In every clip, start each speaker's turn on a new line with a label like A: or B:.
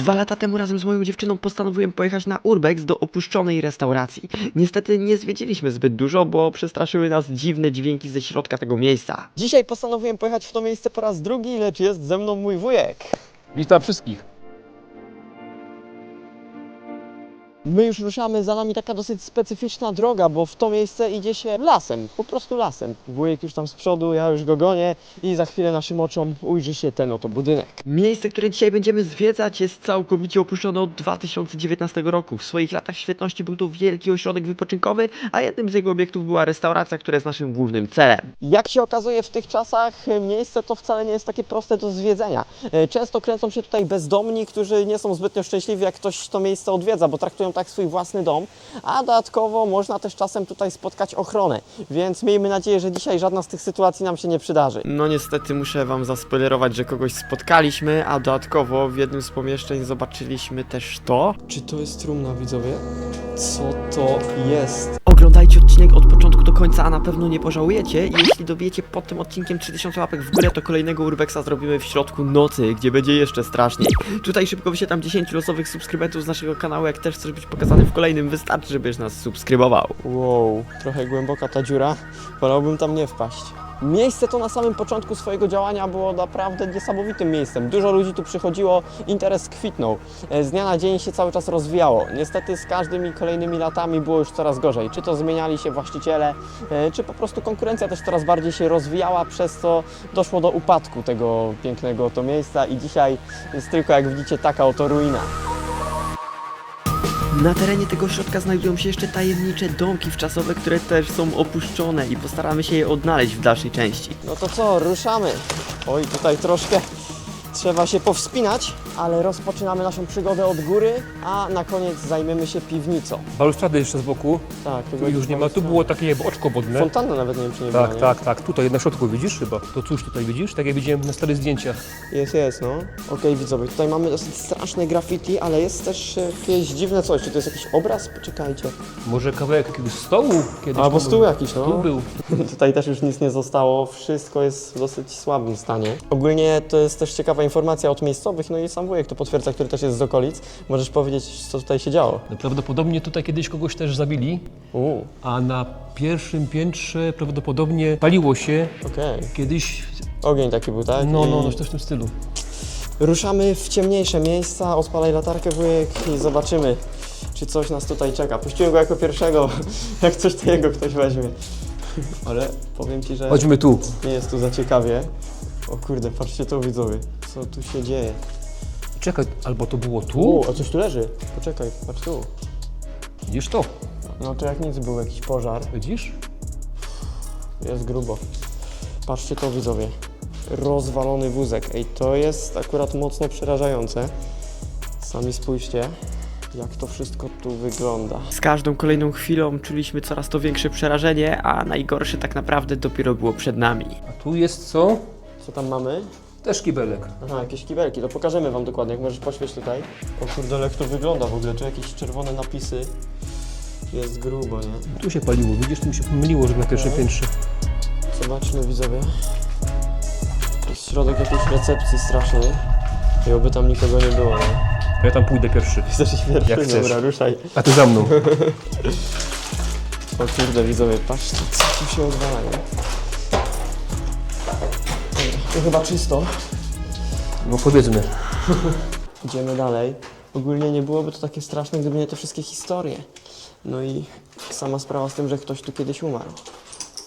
A: Dwa lata temu razem z moją dziewczyną postanowiłem pojechać na Urbex do opuszczonej restauracji. Niestety nie zwiedziliśmy zbyt dużo, bo przestraszyły nas dziwne dźwięki ze środka tego miejsca. Dzisiaj postanowiłem pojechać w to miejsce po raz drugi, lecz jest ze mną mój wujek.
B: Witam wszystkich.
A: My już ruszamy, za nami taka dosyć specyficzna droga, bo w to miejsce idzie się lasem, po prostu lasem. Wujek już tam z przodu, ja już go gonię i za chwilę naszym oczom ujrzy się ten oto budynek. Miejsce, które dzisiaj będziemy zwiedzać jest całkowicie opuszczone od 2019 roku. W swoich latach świetności był to wielki ośrodek wypoczynkowy, a jednym z jego obiektów była restauracja, która jest naszym głównym celem. Jak się okazuje w tych czasach miejsce to wcale nie jest takie proste do zwiedzenia. E, Często kręcą się tutaj bezdomni, którzy nie są zbytnio szczęśliwi, jak ktoś to miejsce odwiedza, bo traktują tak swój własny dom, a dodatkowo można też czasem tutaj spotkać ochronę, więc miejmy nadzieję, że dzisiaj żadna z tych sytuacji nam się nie przydarzy. No niestety muszę Wam zaspoilerować, że kogoś spotkaliśmy, a dodatkowo w jednym z pomieszczeń zobaczyliśmy też to. Czy to jest trumna, widzowie? Co to jest? Oglądajcie odcinek od początku do końca, a na pewno nie pożałujecie. I Jeśli dobiecie pod tym odcinkiem 3000 łapek w górę, to kolejnego Urbexa zrobimy w środku nocy, gdzie będzie jeszcze straszniej. Tutaj szybko wyświetlam 10 losowych subskrybentów z naszego kanału. Jak też chcesz być pokazany w kolejnym, wystarczy, żebyś nas subskrybował. Wow, trochę głęboka ta dziura. Wolałbym tam nie wpaść. Miejsce to na samym początku swojego działania było naprawdę niesamowitym miejscem. Dużo ludzi tu przychodziło, interes kwitnął. E, Z dnia na dzień się cały czas rozwijało. Niestety z każdymi kolejnymi latami było już coraz gorzej. Czy to zmieniali się właściciele, e, czy po prostu konkurencja też coraz bardziej się rozwijała, przez co doszło do upadku tego pięknego oto miejsca i dzisiaj jest tylko jak widzicie taka oto ruina. Na terenie tego ośrodka znajdują się jeszcze tajemnicze domki wczasowe, które też są opuszczone i postaramy się je odnaleźć w dalszej części. No to co, ruszamy. Oj, tutaj troszkę trzeba się powspinać, ale rozpoczynamy naszą przygodę od góry, a na koniec zajmiemy się piwnicą.
B: Balustrady jeszcze z boku.
A: Tak, tu
B: Tu już nie ma. Tu było takie jakby oczko wodne.
A: Fontanna nawet nie wiem, czy nie była,
B: Tak,
A: nie?
B: tak, tak. Tutaj na środku widzisz chyba. To cóż tutaj widzisz? Tak jak widziałem na starych zdjęciach.
A: Jest, jest, no. Okej, widzowie, tutaj mamy dosyć straszne graffiti, ale jest też jakieś dziwne coś. Czy to jest jakiś obraz? Poczekajcie.
B: Może kawałek jakiegoś stołu kiedyś.
A: Albo stół
B: był.
A: jakiś, no.
B: Tu był.
A: Tutaj też już nic nie zostało, wszystko jest w dosyć słabym stanie. Ogólnie to jest też ciekawa informacja od miejscowych, no i sam wujek to potwierdza, który też jest z okolic. Możesz powiedzieć, co tutaj się działo?
B: No, prawdopodobnie tutaj kiedyś kogoś też zabili,
A: Uuu,
B: a na pierwszym piętrze prawdopodobnie paliło się
A: okej.
B: kiedyś.
A: Ogień taki był, tak?
B: No,
A: I
B: no, no, coś w tym stylu.
A: Ruszamy w ciemniejsze miejsca, odpalaj latarkę wujek i zobaczymy, czy coś nas tutaj czeka. Puściłem go jako pierwszego, jak coś to jego ktoś weźmie. Ale powiem Ci, że
B: Chodźmy tu.
A: nie jest tu za ciekawie. O kurde, patrzcie to widzowie, co tu się dzieje.
B: Czekaj, albo to było tu?
A: U, a coś tu leży. Poczekaj, patrz tu.
B: Widzisz to?
A: No to jak nic był jakiś pożar.
B: Widzisz?
A: Jest grubo. Patrzcie to widzowie. Rozwalony wózek. Ej, to jest akurat mocno przerażające. Sami spójrzcie, jak to wszystko tu wygląda. Z każdą kolejną chwilą czuliśmy coraz to większe przerażenie, a najgorsze tak naprawdę dopiero było przed nami.
B: A tu jest co?
A: Co tam mamy?
B: Też kibelek.
A: Aha, jakieś kibelki, to pokażemy wam dokładnie, jak możesz poświeć tutaj. O kurde, ale jak to wygląda w ogóle, tu jakieś czerwone napisy. Jest grubo, nie?
B: Tu się paliło, widzisz, tu mi się pomyliło, że na pierwszym
A: Okej.
B: piętrze.
A: Zobaczmy widzowie. To jest środek jakiejś recepcji strasznej. I oby tam nikogo nie było, nie?
B: Ja tam pójdę pierwszy.
A: Iść pierwszy?
B: Jak chcesz.
A: Dobra, ruszaj.
B: A ty za mną.
A: O kurde widzowie, patrzcie co tu się odwala, nie? Tu chyba czysto.
B: No powiedzmy.
A: Idziemy dalej. Ogólnie nie byłoby to takie straszne, gdyby nie te wszystkie historie. No i sama sprawa z tym, że ktoś tu kiedyś umarł.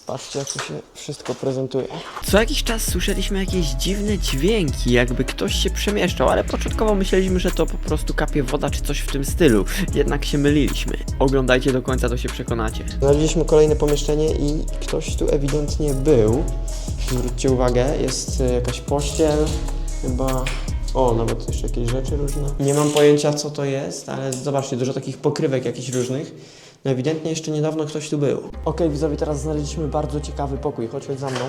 A: Patrzcie, jak to się wszystko prezentuje. Co jakiś czas słyszeliśmy jakieś dziwne dźwięki, jakby ktoś się przemieszczał, ale początkowo myśleliśmy, że to po prostu kapie woda czy coś w tym stylu. Jednak się myliliśmy. Oglądajcie do końca, to się przekonacie. Znaleźliśmy kolejne pomieszczenie i ktoś tu ewidentnie był. Zwróćcie uwagę, jest e, jakaś pościel, chyba o, nawet jeszcze jakieś rzeczy różne. Nie mam pojęcia, co to jest, ale zobaczcie, dużo takich pokrywek jakichś różnych. No ewidentnie jeszcze niedawno ktoś tu był. Okej, widzowie, teraz znaleźliśmy bardzo ciekawy pokój. Chodźcie za mną.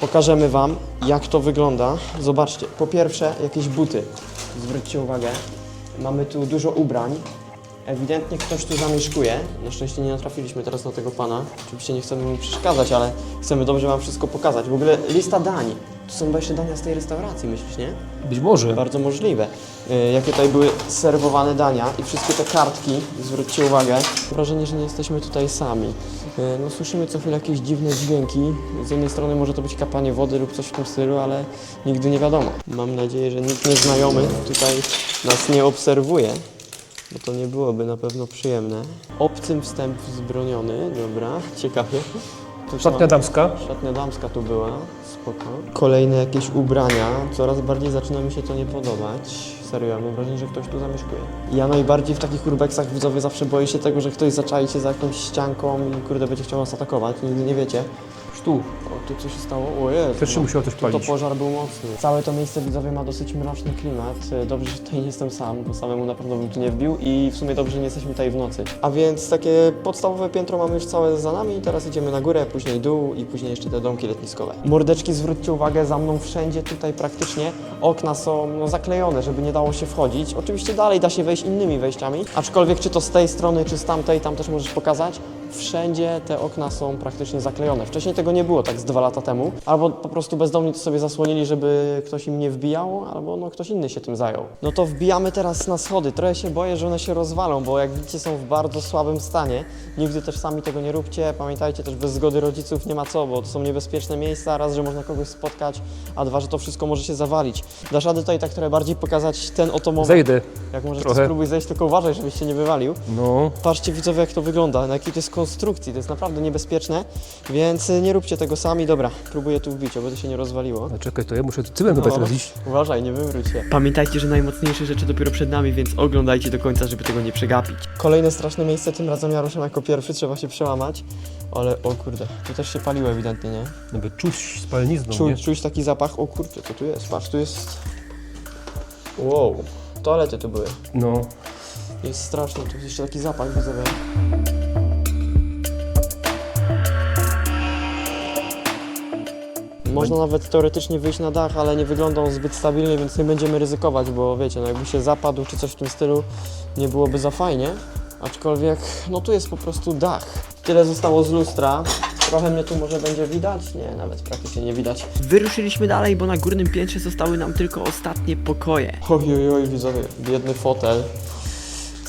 A: Pokażemy Wam, jak to wygląda. Zobaczcie, po pierwsze, jakieś buty. Zwróćcie uwagę. Mamy tu dużo ubrań. Ewidentnie ktoś tu zamieszkuje. Na szczęście nie natrafiliśmy teraz na tego pana. Oczywiście nie chcemy mu przeszkadzać, ale chcemy dobrze wam wszystko pokazać. W ogóle lista dań. To są jeszcze dania z tej restauracji, myślisz, nie?
B: Być może.
A: Bardzo możliwe. Y, Jakie tutaj były serwowane dania i wszystkie te kartki, zwróćcie uwagę. Mam wrażenie, że nie jesteśmy tutaj sami. Y, No słyszymy co chwilę jakieś dziwne dźwięki. Z jednej strony może to być kapanie wody lub coś w tym stylu, ale nigdy nie wiadomo. Mam nadzieję, że nikt nieznajomy tutaj nas nie obserwuje. Bo to nie byłoby na pewno przyjemne. Obcym wstęp wzbroniony, dobra, ciekawie. Tu
B: Szatnia damska.
A: Szatnia damska tu była, spoko. Kolejne jakieś ubrania, coraz bardziej zaczyna mi się to nie podobać. Serio, ja mam wrażenie, że ktoś tu zamieszkuje. Ja najbardziej w takich urbexach widzowie zawsze boję się tego, że ktoś zaczai się za jakąś ścianką i kurde będzie chciał nas atakować, nigdy nie wiecie.
B: Tu.
A: O, tu co się stało? O Jezu,
B: Też się
A: no.
B: musiało coś
A: Tu to
B: palić.
A: pożar był mocny. Całe to miejsce widzowie ma dosyć mroczny klimat. E, Dobrze, że tutaj nie jestem sam, bo samemu na pewno bym tu nie wbił i w sumie dobrze, że nie jesteśmy tutaj w nocy. A więc takie podstawowe piętro mamy już całe za nami, teraz idziemy na górę, później dół i później jeszcze te domki letniskowe. Mordeczki, zwróćcie uwagę, za mną wszędzie tutaj praktycznie okna są no, zaklejone, żeby nie dało się wchodzić. Oczywiście dalej da się wejść innymi wejściami, aczkolwiek czy to z tej strony, czy z tamtej, tam też możesz pokazać, wszędzie te okna są praktycznie zaklejone. Wcześniej tego nie było, tak z dwa lata temu. Albo po prostu bezdomni to sobie zasłonili, żeby ktoś im nie wbijał, albo no ktoś inny się tym zajął. No to wbijamy teraz na schody. Trochę się boję, że one się rozwalą, bo jak widzicie są w bardzo słabym stanie. Nigdy też sami tego nie róbcie. Pamiętajcie też, bez zgody rodziców nie ma co, bo to są niebezpieczne miejsca. Raz, że można kogoś spotkać, a dwa, że to wszystko może się zawalić. Dasz radę tutaj tak trochę bardziej pokazać ten oto moment.
B: Zejdę.
A: Jak może
B: trochę.
A: spróbuj zejść, tylko uważaj, żebyś się nie wywalił.
B: No.
A: Patrzcie widzowie jak to wygląda, na jakiej to jest konstrukcji, to jest naprawdę niebezpieczne, więc y, nie róbcie tego sami. Dobra, próbuję tu wbić, oby to się nie rozwaliło.
B: A czekaj, to ja muszę tyłem chyba
A: No.
B: teraz iść.
A: Uważaj, nie wywróć się. Pamiętajcie, że najmocniejsze rzeczy dopiero przed nami, więc oglądajcie do końca, żeby tego nie przegapić. Kolejne straszne miejsce, tym razem ja ruszam jako pierwszy, trzeba się przełamać. Ale o kurde, tu też się paliło ewidentnie, nie?
B: Nawet czuć spalnizną, nie?
A: Czuć, czuć taki zapach, o kurczę, co tu jest? Patrz, tu jest... Wow, toalety tu były.
B: No.
A: Jest strasznie, tu jest jeszcze taki zapach, widzowie. Można nawet teoretycznie wyjść na dach, ale nie wygląda on zbyt stabilnie, więc nie będziemy ryzykować, bo wiecie, no jakby się zapadł czy coś w tym stylu, nie byłoby za fajnie. Aczkolwiek, no tu jest po prostu dach. Tyle zostało z lustra. Trochę mnie tu może będzie widać? Nie, nawet praktycznie nie widać.
C: Wyruszyliśmy dalej, bo na górnym piętrze zostały nam tylko ostatnie pokoje.
A: Oj, oj, oj, widzowie, biedny fotel.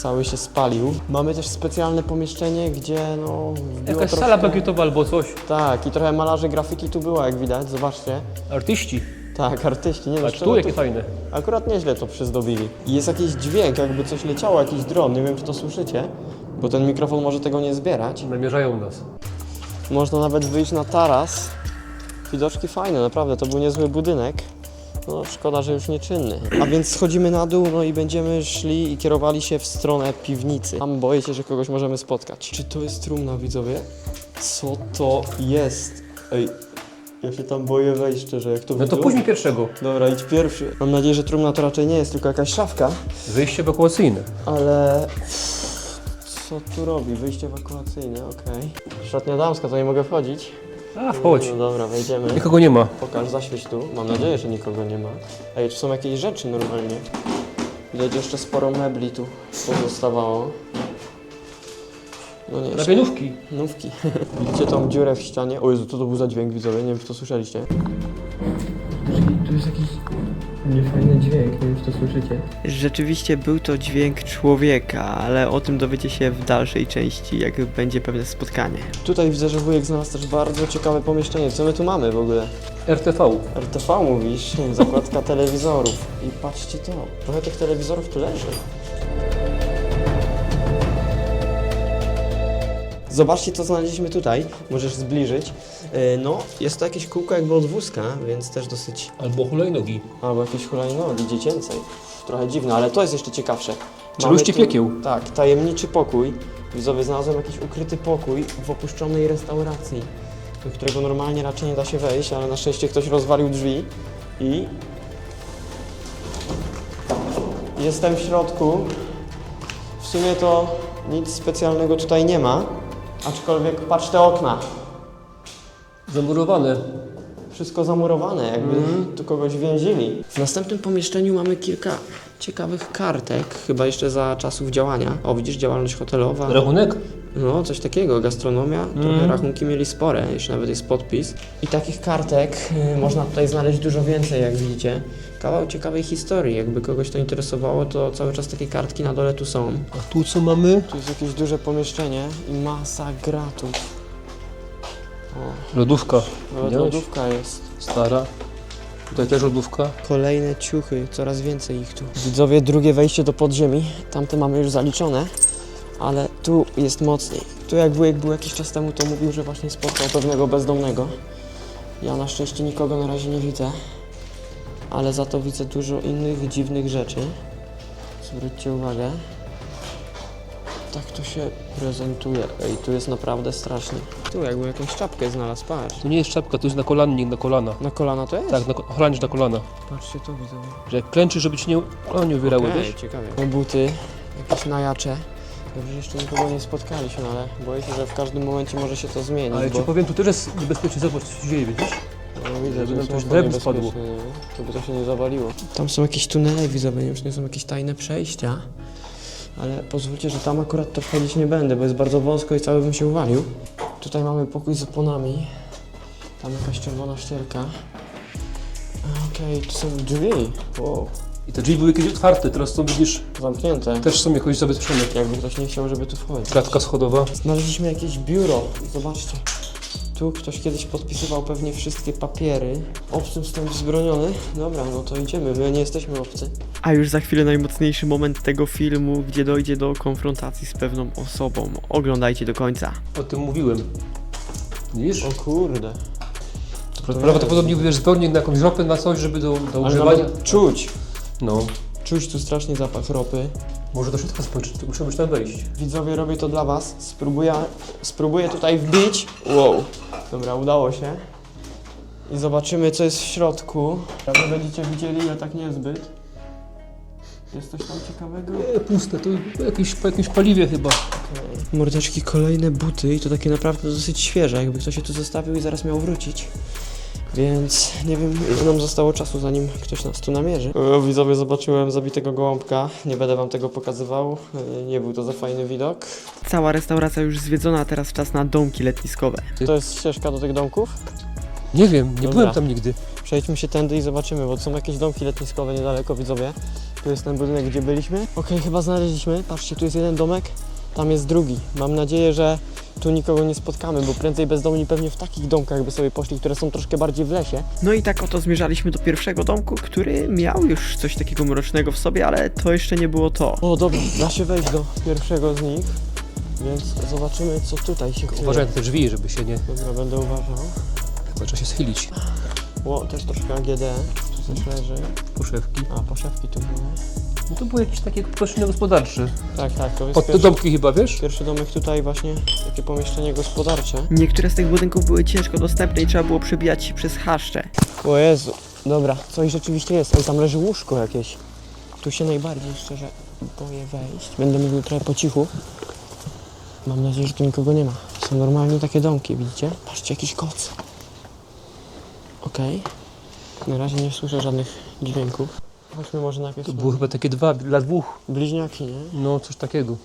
A: Cały się spalił. Mamy też specjalne pomieszczenie, gdzie no... wbiło
B: Jakaś
A: troszkę-
B: sala bankietowa albo coś.
A: Tak, i trochę malarzy grafiki tu było, jak widać, zobaczcie.
B: Artyści.
A: Tak, artyści, nie
B: Patrz tu, jakie fajne.
A: Akurat nieźle to przyzdobili. I jest jakiś dźwięk, jakby coś leciało, jakiś dron, nie wiem czy to słyszycie, bo ten mikrofon może tego nie zbierać.
B: Namierzają nas.
A: Można nawet wyjść na taras. Widoczki fajne, naprawdę, to był niezły budynek. No, szkoda, że już nieczynny. A więc schodzimy na dół, no i będziemy szli i kierowali się w stronę piwnicy. Tam boję się, że kogoś możemy spotkać. Czy to jest trumna, widzowie? Co to jest? Ej, ja się tam boję wejść szczerze, jak to
B: No to później pierwszego.
A: Dobra, idź pierwszy. Mam nadzieję, że trumna to raczej nie jest tylko jakaś szafka,
B: Wyjście ewakuacyjne.
A: ale... Co tu robi? Wyjście ewakuacyjne, okej. Szatnia damska, to nie mogę wchodzić.
B: A, wchodź.
A: No dobra, wejdziemy.
B: Nikogo nie ma.
A: Pokaż, zaświeć tu. Mam nadzieję, że nikogo nie ma. Ej, tu są jakieś rzeczy normalnie. Widać jeszcze sporo mebli tu pozostawało. No nie, jeszcze
B: Napienówki.
A: nówki. Widzicie tą dziurę w ścianie? O Jezu, co to był za dźwięk, widzowie? Nie wiem, czy to słyszeliście. Tu jest jakiś niefajny dźwięk, nie wiem, czy to słyszycie.
C: Rzeczywiście był to dźwięk człowieka, ale o tym dowiecie się w dalszej części, jak będzie pewne spotkanie.
A: Tutaj widzę, że wujek znalazł też bardzo ciekawe pomieszczenie. Co my tu mamy w ogóle?
B: RTV.
A: RTV mówisz, zakładka telewizorów. I patrzcie to, trochę tych telewizorów tu leży. Zobaczcie, co znaleźliśmy tutaj. Możesz zbliżyć. Yy, No, jest to jakieś kółko jakby od wózka, więc też dosyć...
B: Albo hulajnogi.
A: Albo jakieś hulajnogi dziecięcej. Trochę dziwne, ale to jest jeszcze ciekawsze.
B: Czeluści
A: tu-
B: piekieł.
A: Tak, tajemniczy pokój. Widzowie, znalazłem jakiś ukryty pokój w opuszczonej restauracji, do którego normalnie raczej nie da się wejść, ale na szczęście ktoś rozwalił drzwi i... Jestem w środku. W sumie to nic specjalnego tutaj nie ma, aczkolwiek patrz te okna.
B: Zamurowane.
A: Wszystko zamurowane, jakby tu kogoś więzili. W następnym pomieszczeniu mamy kilka ciekawych kartek, chyba jeszcze za czasów działania. O, widzisz, działalność hotelowa.
B: Rachunek?
A: No, coś takiego, gastronomia, trochę
B: Mm.
A: rachunki mieli spore, jeszcze nawet jest podpis. I takich kartek y, można tutaj znaleźć dużo więcej, jak widzicie. Kawał ciekawej historii, jakby kogoś to interesowało, to cały czas takie kartki na dole tu są.
B: A tu co mamy?
A: Tu jest jakieś duże pomieszczenie i masa gratów. O,
B: Lodówka.
A: nawet
B: Widziałeś?
A: lodówka jest.
B: Stara. Tutaj też lodówka.
A: Kolejne ciuchy, coraz więcej ich tu. Widzowie, drugie wejście do podziemi. Tamte mamy już zaliczone, ale tu jest mocniej. Tu jak wujek był jakiś czas temu, to mówił, że właśnie spotkał pewnego bezdomnego. Ja na szczęście nikogo na razie nie widzę, ale za to widzę dużo innych dziwnych rzeczy. Zwróćcie uwagę. Tak to się prezentuje. Ej, tu jest naprawdę strasznie. Tu jakby jakąś czapkę znalazł, patrz.
B: To nie jest czapka, to jest nakolannik na kolana.
A: Na kolana to jest?
B: Tak, na, cholanisz na kolana.
A: Patrzcie tu widzowie.
B: Że jak klęczysz, żeby ci nie, kolana nie uwierały,
A: Okej,
B: wiesz?
A: ciekawie. No buty, jakieś najacze. Dobrze, że jeszcze nikogo nie spotkaliśmy, ale boję się, że w każdym momencie może się to zmienić,
B: Ale
A: bo...
B: ci powiem, tu też jest niebezpiecznie, zobacz co się dzieje, widzisz?
A: No widzę,
B: żeby
A: że
B: nam
A: to
B: coś drewno spadło.
A: nie? Żeby to się nie zawaliło. Tam są jakieś tunele widzowie, nie wiem, czy nie są jakieś tajne przejścia. Ale pozwólcie, że tam akurat to wchodzić nie będę, bo jest bardzo wąsko i cały bym się uwalił. Tutaj mamy pokój z oponami. Tam jakaś czerwona ścierka. Okej, tu są drzwi. Wow,
B: I te drzwi były kiedyś otwarte, teraz są, widzisz,
A: zamknięte.
B: też są jakoś zabezpieczone.
A: Jakby ktoś nie chciał, żeby tu wchodzić.
B: Kratka schodowa.
A: Znaleźliśmy jakieś biuro. Zobaczcie. Tu ktoś kiedyś podpisywał pewnie wszystkie papiery. Obcym stąd wzbroniony. Dobra, no to idziemy. My nie jesteśmy obcy.
C: A już za chwilę najmocniejszy moment tego filmu, gdzie dojdzie do konfrontacji z pewną osobą. Oglądajcie do końca.
B: O tym mówiłem. Widzisz?
A: O kurde.
B: Prawdopodobnie wiesz zupełnie na jakąś ropę, na coś, żeby do, do
A: Ale
B: używania.
A: nawet czuć.
B: No.
A: Czuć tu strasznie zapach ropy.
B: Może do środka spojrzeć, to musimy tam wejść.
A: Widzowie, robię to dla was. Spróbuję, spróbuję tutaj wbić. Wow. Dobra, udało się. I zobaczymy, co jest w środku. A wy będziecie widzieli, ja tak niezbyt. Jest coś tam ciekawego?
B: E, puste, to jakieś, po jakimś paliwie chyba.
A: Mordeczki, kolejne buty i to takie naprawdę dosyć świeże, jakby ktoś je tu zostawił i zaraz miał wrócić. Więc nie wiem, ile nam zostało czasu, zanim ktoś nas tu namierzy. O, widzowie, zobaczyłem zabitego gołąbka. Nie będę wam tego pokazywał. E, Nie był to za fajny widok.
C: Cała restauracja już zwiedzona, a teraz czas na domki letniskowe.
A: To jest ścieżka do tych domków.
B: Nie wiem, nie
A: Dobra.
B: byłem tam nigdy.
A: Przejdźmy się tędy i zobaczymy, bo są jakieś domki letniskowe niedaleko, widzowie. Tu jest ten budynek, gdzie byliśmy. Okej, chyba znaleźliśmy. Patrzcie, tu jest jeden domek, tam jest drugi. Mam nadzieję, że tu nikogo nie spotkamy, bo prędzej bezdomni pewnie w takich domkach by sobie poszli, które są troszkę bardziej w lesie.
C: No i tak oto zmierzaliśmy do pierwszego domku, który miał już coś takiego mrocznego w sobie, ale to jeszcze nie było to.
A: O, dobra, da się wejść do pierwszego z nich, więc zobaczymy, co tutaj się kryje.
B: Uważaj na te drzwi, żeby się nie...
A: Dobra, będę uważał.
B: Chyba trzeba się schylić.
A: O, też troszkę AGD, tu coś leży.
B: Poszewki.
A: A, poszewki tu były.
B: No to było jakieś takie pomieszczenie gospodarcze.
A: Tak, tak, to jest
B: Pod te
A: pierwszy,
B: domki chyba, wiesz?
A: pierwszy domek tutaj właśnie, takie pomieszczenie gospodarcze.
C: Niektóre z tych budynków były ciężko dostępne i trzeba było przebijać się przez chaszcze.
A: O Jezu, dobra, coś rzeczywiście jest. Oj, tam leży łóżko jakieś. Tu się najbardziej szczerze boję wejść. Będę mówił trochę po cichu. Mam nadzieję, że tu nikogo nie ma. Są normalnie takie domki, widzicie? Patrzcie, jakiś koc. Okej. Na razie nie słyszę żadnych dźwięków. Chodźmy może najpierw
B: To były chyba takie dwa dla dwóch.
A: bliźniaki, nie?
B: No, coś takiego.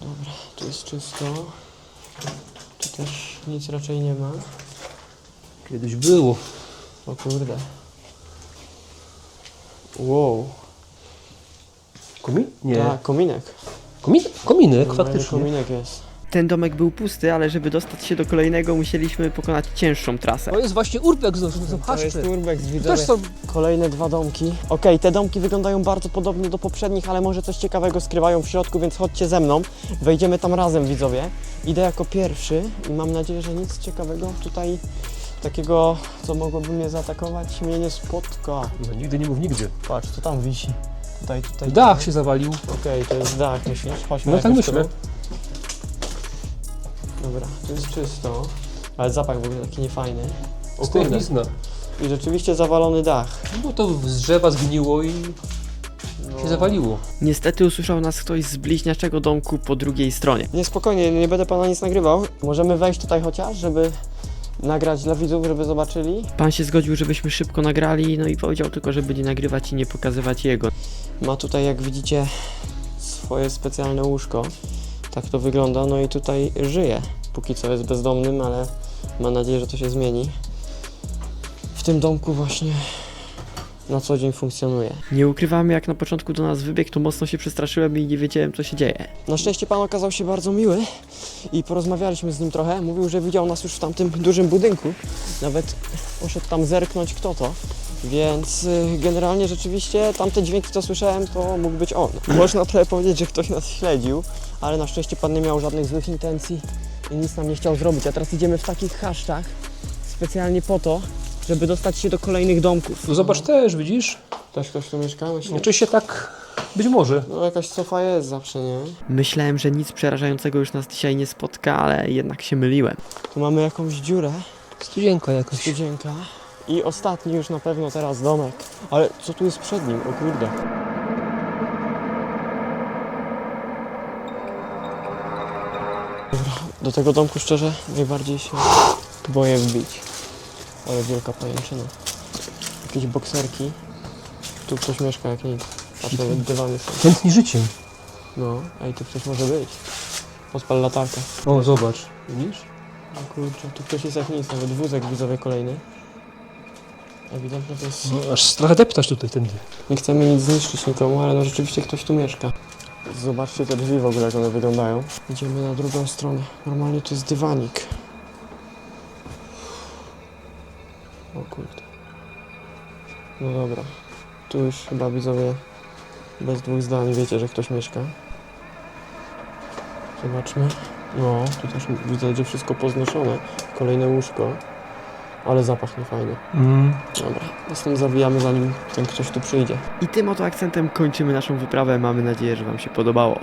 A: Dobra, tu jest czysto. Tu też nic raczej nie ma.
B: Kiedyś było.
A: O kurde. Wow.
B: Komin? Nie.
A: Tak, kominek.
B: Komin? Kominek,
A: Normalnie
B: faktycznie.
A: kominek jest.
C: Ten domek był pusty, ale żeby dostać się do kolejnego musieliśmy pokonać cięższą trasę.
B: To jest właśnie urbex, to są
A: To jest urbex, widzowie.
B: też są...
A: Kolejne dwa domki. Okej, te domki wyglądają bardzo podobnie do poprzednich, ale może coś ciekawego skrywają w środku, więc chodźcie ze mną. Wejdziemy tam razem, widzowie. Idę jako pierwszy i mam nadzieję, że nic ciekawego tutaj takiego, co mogłoby mnie zaatakować, mnie nie spotka.
B: No, nigdy nie mów nigdy.
A: Patrz, to tam wisi. Tutaj, tutaj.
B: Dach się zawalił.
A: Okej, to jest dach, myślisz? Chodźmy
B: No tak
A: jakoś
B: myślę.
A: tu. Dobra, tu jest czysto. Ale zapach w ogóle taki niefajny. O kurde.
B: Stęchlizna.
A: I rzeczywiście zawalony dach.
B: No to z drzewa zgniło i
A: No.
B: się zawaliło.
C: Niestety usłyszał nas ktoś z bliźniaczego domku po drugiej stronie.
A: Nie, spokojnie, nie będę pana nic nagrywał. Możemy wejść tutaj chociaż, żeby nagrać dla widzów, żeby zobaczyli.
C: Pan się zgodził, żebyśmy szybko nagrali, no i powiedział tylko, żeby nie nagrywać i nie pokazywać jego.
A: Ma tutaj, jak widzicie, swoje specjalne łóżko. Tak to wygląda. No i tutaj żyje. Póki co jest bezdomnym, ale mam nadzieję, że to się zmieni. W tym domku właśnie na co dzień funkcjonuje.
C: Nie ukrywam, jak na początku do nas wybiegł, to mocno się przestraszyłem i nie wiedziałem, co się dzieje.
A: Na szczęście pan okazał się bardzo miły i porozmawialiśmy z nim trochę. Mówił, że widział nas już w tamtym dużym budynku. Nawet poszedł tam zerknąć kto to. Więc y, generalnie rzeczywiście tamte dźwięki, co słyszałem, to mógł być on. Można trochę powiedzieć, że ktoś nas śledził, ale na szczęście pan nie miał żadnych złych intencji i nic nam nie chciał zrobić. A teraz idziemy w takich chaszczach specjalnie po to, żeby dostać się do kolejnych domków.
B: Tu zobacz też, widzisz?
A: Też ktoś tu mieszka? Myślę.
B: Oczywiście tak być może.
A: No jakaś sofa jest zawsze, nie?
C: Myślałem, że nic przerażającego już nas dzisiaj nie spotka, ale jednak się myliłem.
A: Tu mamy jakąś dziurę.
B: Studzienka jakaś.
A: Studzienka. I ostatni już na pewno teraz domek. Ale co tu jest przed nim? O kurde. Dobra, do tego domku szczerze najbardziej się boję wbić. Ale wielka pajęczyna. Jakieś bokserki. Tu ktoś mieszka jak nic. Patrz, nawet dywany są.
B: Tętni życiem.
A: No, ej, tu ktoś może być. Odpal latarkę.
B: O, zobacz. Widzisz?
A: O kurczę, tu ktoś jest jak nic, nawet wózek widzowie kolejny. Ewidentnie to jest...
B: No, aż trochę deptasz tutaj tędy.
A: Nie chcemy nic zniszczyć nikomu, ale no rzeczywiście ktoś tu mieszka. Zobaczcie te drzwi w ogóle, jak one wyglądają. Idziemy na drugą stronę. Normalnie to jest dywanik. O kurde. No dobra. Tu już chyba widzowie bez dwóch zdań wiecie, że ktoś mieszka. Zobaczmy. No, tu też widzę, że wszystko poznoszone. Kolejne łóżko. Ale zapach niefajny.
B: Mm.
A: Dobra, stąd zawijamy zanim ten ktoś tu przyjdzie.
C: I tym oto akcentem kończymy naszą wyprawę. Mamy nadzieję, że Wam się podobało.